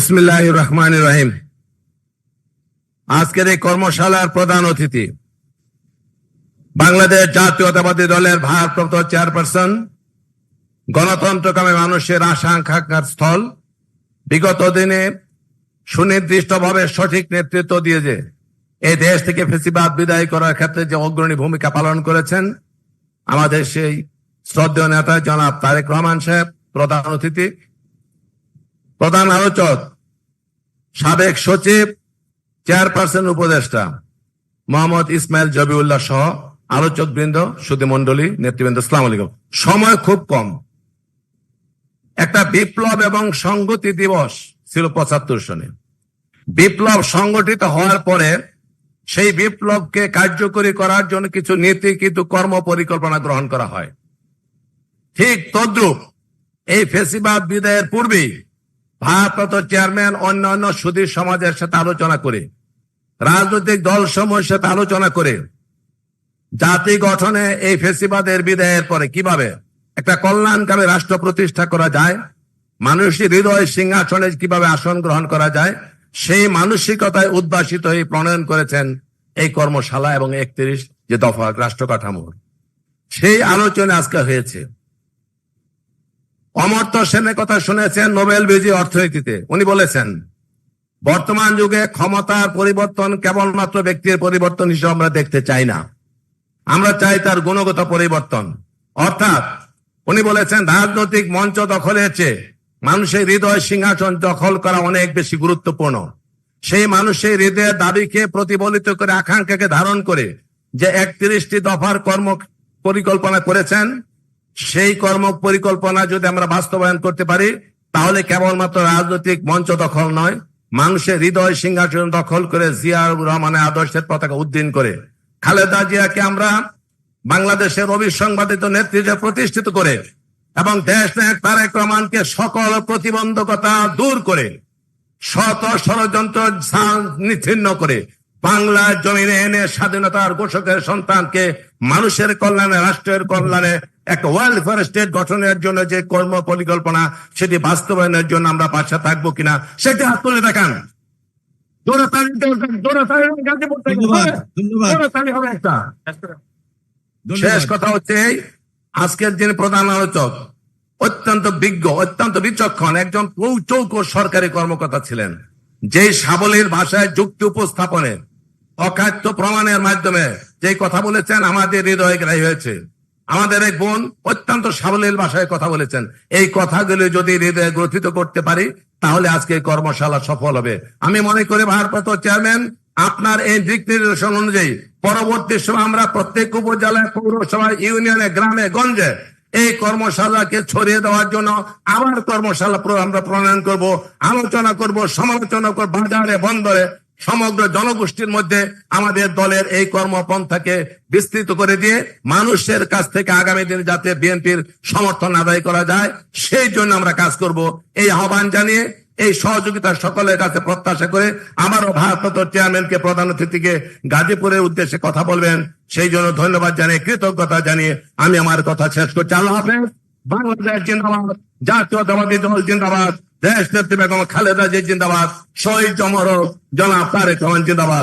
বিসমিল্লাহ রহমান রহিম আজকের এই কর্মশালার প্রধান অতিথি বাংলাদেশ জাতীয়তাবাদী দলের ভারপ্রাপ্ত চেয়ারপারসন, গণতন্ত্রকামী মানুষের আশা স্থল, বিগত দিনে সুনির্দিষ্টভাবে সঠিক নেতৃত্ব দিয়ে যে এই দেশ থেকে ফেসিবাদ বিদায় করার ক্ষেত্রে যে অগ্রণী ভূমিকা পালন করেছেন, আমাদের সেই শ্রদ্ধেয় নেতা জনাব তারেক রহমান সাহেব, প্রধান অতিথি। প্রধান আলোচক, সাবেক সচিব, চেয়ারপারসন উপদেষ্টা মোহাম্মদ ইসমাইল জবিউল্লাহ সহ আলোচক বৃন্দ সুদী মন্ডলী নেতৃবৃন্দ। সালাম আলাইকুম। সময় খুব কম। একটা বিপ্লব এবং সংগতি দিবস ছিল পঁচাত্তর সনে। বিপ্লব সংগঠিত হওয়ার পরে সেই বিপ্লবকে কার্যকরী করার জন্য কিছু নীতি, কিন্তু কর্ম পরিকল্পনা গ্রহণ করা হয়। ঠিক তদ্রুপ এই ফেসিবাদ বিদায়ের পূর্বেই ভারপ্রাপ্ত চেয়ারম্যান অন্যান্য সুদীর সমাজের সাথে আলোচনা করে, রাজনৈতিক দল সমূহের সাথে আলোচনা করে, জাতি গঠনে এই ফেসিবাদের বিদায়ের পরে কীভাবে একটা কল্যাণকামী রাষ্ট্র প্রতিষ্ঠা করা যায়, মানুষের হৃদয় সিংহাসনে কীভাবে আসন গ্রহণ করা যায়, সেই মানসিকতায় উদ্ভাসিত হয়ে প্রণয়ন করেছেন এই কর্মশালা এবং একত্রিশ যে দফা রাষ্ট্র কাঠামোর সেই আলোচনা আজকে হয়েছে। অমর্ত্য সেনের কথা শুনেছেন নোবেল বিজয়ী অর্থনীতিতে। উনি বলেছেন, বর্তমান যুগে ক্ষমতার পরিবর্তন কেবলমাত্র ব্যক্তির পরিবর্তন হিসেবে আমরা দেখতে চাই না। আমরা চাই তার গুণগত পরিবর্তন। অর্থাৎ উনি বলেছেন, রাজনৈতিক মঞ্চ দখলের চেয়ে মানুষের হৃদয় সিংহাসন দখল করা অনেক বেশি গুরুত্বপূর্ণ। সেই মানুষের হৃদয়ের দাবিকে প্রতিফলিত করে, আকাঙ্ক্ষাকে ধারণ করে যে একত্রিশটি দফার কর্ম পরিকল্পনা করেছেন সেই কর্ম পরিকল্পনা যদি আমরা বাস্তবায়ন করতে পারি, তাহলে কেবলমাত্র রাজনৈতিক মঞ্চ দখল নয়, মানুষের হৃদয় সিংহাসন দখল করে জিয়াউর রহমানের আদর্শের পতাকা উদ্দিন করে। খালেদা জিয়াকে আমরা বাংলাদেশের অবিসংবাদিত নেতৃত্বে প্রতিষ্ঠিত করে এবং দেশ নায়ক তারেক রহমানকে সকল প্রতিবন্ধকতা দূর করে, শত ষড়যন্ত্র নিচ্ছিন্ন করে, বাংলার জমিনে এনে স্বাধীনতার ঘোষকের সন্তানকে মানুষের কল্যাণে, রাষ্ট্রের কল্যাণে একটা ওয়েলফেয়ার স্টেট গঠনের জন্য যে কর্ম পরিকল্পনা সেটি বাস্তবায়নের জন্য আমরা পাশে থাকব কিনা সেটি হাত তুলে দেখান। শেষ কথা হচ্ছে আজকের যিনি প্রধান আলোচক অত্যন্ত বিজ্ঞ অত্যন্ত বিচক্ষণ একজন চৌক সরকারি কর্মকর্তা ছিলেন যে সাবলীর ভাষায় যুক্তি উপস্থাপনে অখাদ্য প্রমাণের মাধ্যমে যে কথা বলেছেন আমাদের হৃদয় গ্রাহী হয়েছে। আমাদের এক বোন অত্যন্ত সাবলীল ভাষায় কথা বলেছেন। এই কথাগুলি যদি হৃদয়ে গ্রথিত করতে পারি, তাহলে আজকে কর্মশালা সফল হবে। আমি মনে করি, ভারপ্রাপ্ত চেয়ারম্যান, আপনার এই দিক নির্দেশন অনুযায়ী পরবর্তী সময় আমরা প্রত্যেক উপজেলায় পৌরসভায় ইউনিয়নে, গ্রামে, গঞ্জে এই কর্মশালাকে ছড়িয়ে দেওয়ার জন্য আবার কর্মশালা আমরা প্রণয়ন করব, আলোচনা করব, সমালোচনা করব, বাজারে, বন্দরে সমগ্র জনগোষ্ঠীর মধ্যে আমাদের দলের এই কর্মপন্থাকে বিস্তৃত করে দিয়ে মানুষের কাছ থেকে আগামী দিনে যাতে বিএনপির সমর্থন আদায় করা যায়, সেই জন্য আমরা কাজ করব। এই আহ্বান জানিয়ে এই সহযোগিতা সকলের কাছে প্রত্যাশা করে আমারও ভারপ্রাপ্ত চেয়ারম্যানকে প্রধান অতিথিকে গাজীপুরের উদ্দেশ্যে কথা বলবেন। সেই জন্য ধন্যবাদ জানিয়ে, কৃতজ্ঞতা জানিয়ে আমি আমার কথা শেষ করছি। আল্লাহ হাফেজ। বাংলাদেশ জিন্দাবাদ। জাতীয়তাবাদী দল জিন্দাবাদ। দেশ নেত্রী বেগম খালেদা জিয়া জিন্দাবাদ শহীদ জমর জনাব তারেক জিন্দাবাদ।